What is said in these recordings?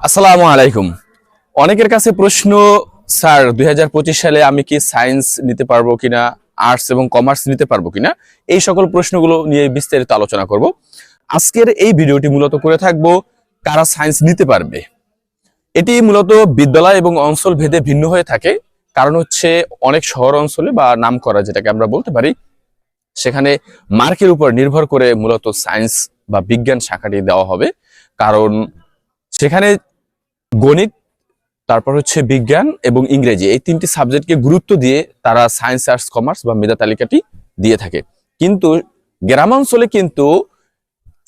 আসসালামু আলাইকুম। অনেকের কাছে প্রশ্ন, স্যার, দুই হাজার পঁচিশ সালে আমি কি সায়েন্স নিতে পারব কিনা, আর্টস এবং কমার্স নিতে পারব কিনা? এই সকল প্রশ্নগুলো নিয়ে বিস্তারিত আলোচনা করব। আজকের এই ভিডিওটি মূলত করে থাকব, কারা সায়েন্স নিতে পারবে? এটি মূলত বিদ্যালয় এবং অঞ্চল ভেদে ভিন্ন হয়ে থাকে। কারণ হচ্ছে, অনেক শহর অঞ্চলে বা নাম করা যেটাকে আমরা বলতে পারি, সেখানে মার্কের উপর নির্ভর করে মূলত সায়েন্স বা বিজ্ঞান শাখাটি দেওয়া হবে। কারণ সেখানে গণিত, তারপর হচ্ছে বিজ্ঞান এবং ইংরেজি এই তিনটি সাবজেক্টকে গুরুত্ব দিয়ে তারা সায়েন্স, আর্টস, কমার্স বা মেধা তালিকাটি দিয়ে থাকে। কিন্তু গ্রামাঞ্চলে কিন্তু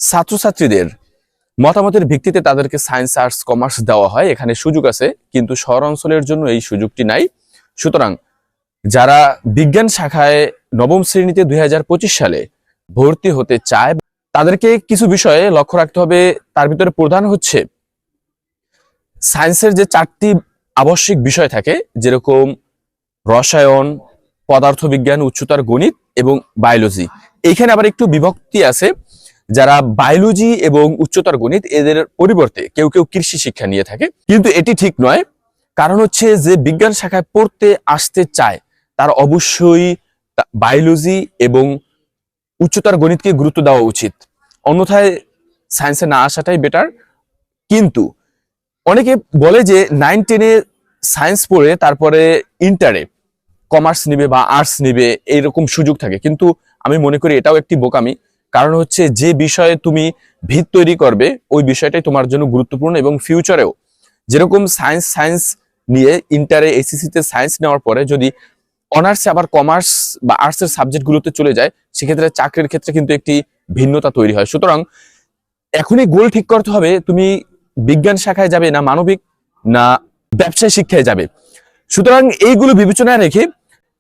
ছাত্রছাত্রীদের মতামতের ভিত্তিতে তাদেরকে সায়েন্স, আর্টস, কমার্স দেওয়া হয়। এখানে সুযোগ আছে, কিন্তু শহর অঞ্চলের জন্য এই সুযোগটি নাই। সুতরাং যারা বিজ্ঞান শাখায় নবম শ্রেণীতে দুই হাজার পঁচিশ সালে ভর্তি হতে চায়, তাদেরকে কিছু বিষয়ে লক্ষ্য রাখতে হবে। তার ভিতরে প্রধান হচ্ছে সায়েন্সের যে চারটি আবশ্যিক বিষয় থাকে, যেরকম রসায়ন, পদার্থবিজ্ঞান, উচ্চতর গণিত এবং বায়োলজি। এইখানে আবার একটু বিভক্তি আছে, যারা বায়োলজি এবং উচ্চতর গণিত এদের পরিবর্তে কেউ কেউ কৃষি শিক্ষা নিয়ে থাকে। কিন্তু এটি ঠিক নয়, কারণ হচ্ছে যে বিজ্ঞান শাখায় পড়তে আসতে চায়, তার অবশ্যই বায়োলজি এবং উচ্চতর গণিতকে গুরুত্ব দেওয়া উচিত। অন্যথায় সায়েন্সে না আসাটাই বেটার কিন্তু অনেকে বলে যে নাইন টেনে সায়েন্স পড়ে তারপরে ইন্টারে কমার্স নিবে বা আর্টস নিবে, এইরকম সুযোগ থাকে। কিন্তু আমি মনে করি এটাও একটি বোকামি। কারণ হচ্ছে যে বিষয়ে তুমি ভিত তৈরি করবে, ওই বিষয়টাই তোমার জন্য গুরুত্বপূর্ণ এবং ফিউচারেও যেরকম সায়েন্স সায়েন্স নিয়ে ইন্টারে এসিসিতে সায়েন্স নেওয়ার পরে যদি অনার্সে আবার কমার্স বা আর্টসের সাবজেক্টগুলোতে চলে যায়, সেক্ষেত্রে চাকরির ক্ষেত্রে কিন্তু একটি ভিন্নতা তৈরি হয়। সুতরাং এখনই গোল ঠিক করতে হবে। তুমি বিজ্ঞান শাখায় যাবে না মানবিক, না ব্যবসায় শিক্ষায় যাবে। সুতরাং এইগুলো বিবেচনায় রেখে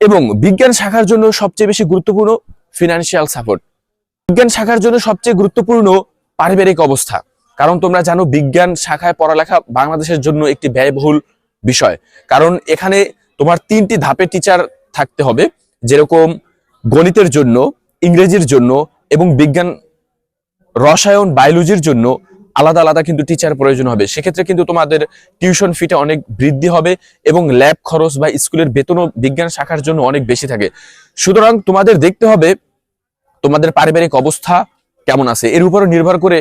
এবং বিজ্ঞান শাখার জন্য সবচেয়ে বেশি গুরুত্বপূর্ণ ফিনান্সিয়াল সাপোর্ট বিজ্ঞান শাখার জন্য সবচেয়ে গুরুত্বপূর্ণ পারিবারিক অবস্থা। কারণ তোমরা জানো, বিজ্ঞান শাখায় পড়ালেখা বাংলাদেশের জন্য একটি ব্যয়বহুল বিষয়। কারণ এখানে তোমার তিনটি ধাপে টিচার থাকতে হবে, যেরকম গণিতের জন্য, ইংরেজির জন্য এবং বিজ্ঞান, রসায়ন বায়োলজির জন্য। আলাদা আলাদা কিন্তু টিচার প্রয়োজন হবে। সেক্ষেত্রে কিন্তু তোমাদের টিউশন ফিটা অনেক বৃদ্ধি হবে এবং ল্যাব খরচ বা স্কুলের বেতনও বিজ্ঞান শাখার জন্য অনেক বেশি থাকে। সুতরাং তোমাদের দেখতে হবে তোমাদের পারিবারিক অবস্থা কেমন আছে। এর উপর নির্ভর করে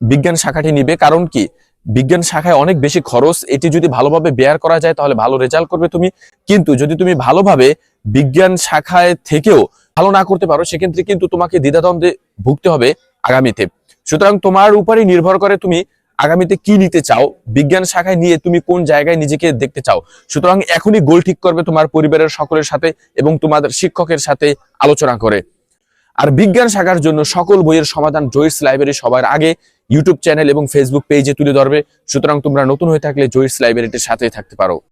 বিজ্ঞান শাখাটি নিবে। কারণ কি? বিজ্ঞান শাখায় অনেক বেশি খরচ। এটি যদি ভালোভাবে বেয়ার করা যায়, তাহলে ভালো রেজাল্ট করবে তুমি। কিন্তু যদি তুমি ভালোভাবে বিজ্ঞান শাখায় থেকেও ভালো না করতে পারো, সেক্ষেত্রে কিন্তু তোমাকে দ্বিধাদ্বন্দ্বে ভুগতে হবে আগামীতে। সুতরাং তোমার উপরই নির্ভর করে তুমি আগামীতে কি নিতে চাও, বিজ্ঞান শাখায় নিয়ে তুমি কোন জায়গায় নিজেকে দেখতে চাও। সুতরাং এখনই গোল ঠিক করবে তোমার পরিবারের সকলের সাথে এবং তোমাদের শিক্ষকের সাথে আলোচনা করে। আর বিজ্ঞান শাখার জন্য সকল বইয়ের সমাধান জয়িস লাইব্রেরি সবার আগে, ইউটিউব চ্যানেল এবং ফেসবুক পেজে তুলে ধরবে। সুতরাং তোমরা নতুন হয়ে থাকলে জয়িস লাইব্রেরিটির সাথেই থাকতে পারো।